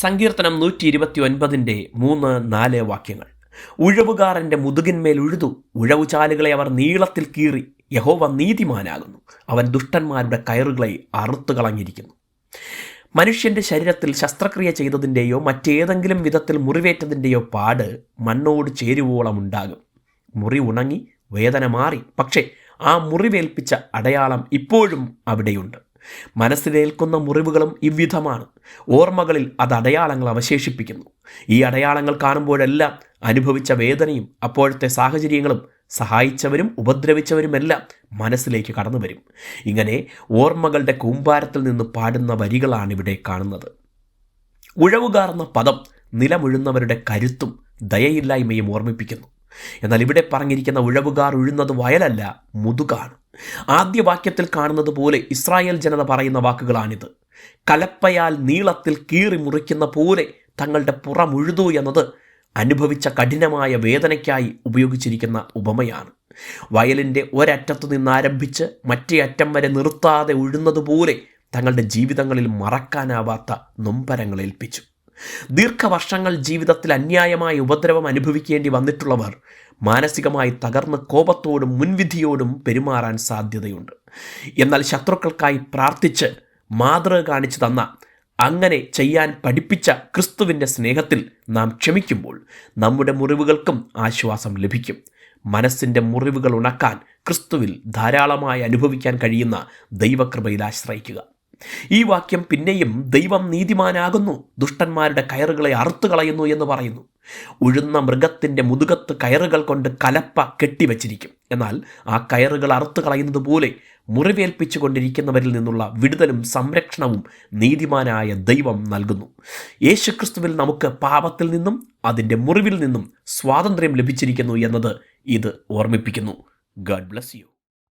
സങ്കീർത്തനം നൂറ്റി ഇരുപത്തി ഒൻപതിന്റെ മൂന്ന് നാല് വാക്യങ്ങൾ. ഉഴവുകാരന്റെ മുതുകിന്മേൽ ഉഴുതു ഉഴവുചാലുകളെ അവർ നീളത്തിൽ കീറി യഹോവ നീതിമാനാകുന്നു. അവൻ ദുഷ്ടന്മാരുടെ കയറുകളെ അറുത്തു കളഞ്ഞിരിക്കുന്നു. മനുഷ്യന്റെ ശരീരത്തിൽ ശസ്ത്രക്രിയ ചെയ്തതിന്റെയോ മറ്റേതെങ്കിലും വിധത്തിൽ മുറിവേറ്റതിന്റെയോ പാട് മണ്ണോട് ചേരുവോളം ഉണ്ടാകും. മുറി ഉണങ്ങി വേദന മാറി. പക്ഷേ ആ മുറിവേൽപ്പിച്ച അടയാളം ഇപ്പോഴും അവിടെയുണ്ട്. മനസ്സിലേൽക്കുന്ന മുറിവുകളും ഇவ்விധമാണ് ഓർമ്മകളിൽ അത് അടയാളങ്ങൾ അവശേഷിപ്പിക്കുന്നു. ഈ അടയാളങ്ങൾ കാണുമ്പോഴെല്ലാം അനുഭവിച്ച വേദനയും അപ്പോഴത്തെ സാഹചര്യങ്ങളും സഹായിച്ചവരും ഉപദ്രവിച്ചവരുമെല്ലാം മനസ്സിലേക്ക് കടന്നു വരും ഇങ്ങനെ ഓർമ്മകളുടെ കൂമ്പാരത്തിൽ നിന്ന് പാടുന്ന വരികളാണ് ഇവിടെ കാണുന്നത്. ഉഴവുകാർന്ന പദം നിലമുഴുന്നവരുടെ കരുത്തും ദയയില്ലായ്മയും ഓർമ്മിപ്പിക്കുന്നു. എന്നാൽ ഇവിടെ പറഞ്ഞിരിക്കുന്ന ഉഴവുകാർ ഉഴുന്നത് വയലല്ല മുതുകാണ്. ആദ്യ വാക്യത്തിൽ കാണുന്നത് പോലെ ഇസ്രായേൽ ജനത പറയുന്ന വാക്കുകളാണിത്. കലപ്പയാൽ നീളത്തിൽ കീറി മുറിക്കുന്ന പോലെ തങ്ങളുടെ പുറമുഴുതു എന്നത് അനുഭവിച്ച കഠിനമായ വേദനയ്ക്കായി ഉപയോഗിച്ചിരിക്കുന്ന ഉപമയാണ്. വയലിന്റെ ഒരറ്റത്തു നിന്നാരംഭിച്ച് മറ്റേ അറ്റം വരെ നിർത്താതെ ഉഴുന്നതുപോലെ തങ്ങളുടെ ജീവിതങ്ങളിൽ മറക്കാനാവാത്ത നൊമ്പരങ്ങൾ ഏൽപ്പിച്ചു ദീർഘവർഷങ്ങൾ ജീവിതത്തിൽ അന്യായമായ ഉപദ്രവം അനുഭവിക്കേണ്ടി വന്നിട്ടുള്ളവർ മാനസികമായി തകർന്ന് കോപത്തോടും മുൻവിധിയോടും പെരുമാറാൻ സാധ്യതയുണ്ട്. എന്നാൽ ശത്രുക്കൾക്കായി പ്രാർത്ഥിച്ച് മാതൃക കാണിച്ചു തന്ന അങ്ങനെ ചെയ്യാൻ പഠിപ്പിച്ച ക്രിസ്തുവിന്റെ സ്നേഹത്തിൽ നാം ക്ഷമിക്കുമ്പോൾ നമ്മുടെ മുറിവുകൾക്കും ആശ്വാസം ലഭിക്കും. മനസ്സിന്റെ മുറിവുകൾ ഉണക്കാൻ ക്രിസ്തുവിൽ ധാരാളമായി അനുഭവിക്കാൻ കഴിയുന്ന ദൈവകൃപയിൽ ആശ്രയിക്കുക. ഈ വാക്യം പിന്നെയും ദൈവം നീതിമാനാകുന്നു ദുഷ്ടന്മാരുടെ കയറുകളെ അറുത്തു കളയുന്നു എന്ന് പറയുന്നു. ഉഴുന്ന മൃഗത്തിന്റെ മുതുകത്ത് കയറുകൾ കൊണ്ട് കലപ്പ കെട്ടിവച്ചിരിക്കും. എന്നാൽ ആ കയറുകൾ അറുത്തു കളയുന്നത് പോലെ മുറിവേൽപ്പിച്ചു കൊണ്ടിരിക്കുന്നവരിൽ നിന്നുള്ള വിടുതലും സംരക്ഷണവും നീതിമാനായ ദൈവം നൽകുന്നു. യേശുക്രിസ്തുവിൽ നമുക്ക് പാപത്തിൽ നിന്നും അതിന്റെ മുറിവിൽ നിന്നും സ്വാതന്ത്ര്യം ലഭിച്ചിരിക്കുന്നു എന്നത് ഇത് ഓർമ്മിപ്പിക്കുന്നു. God bless you.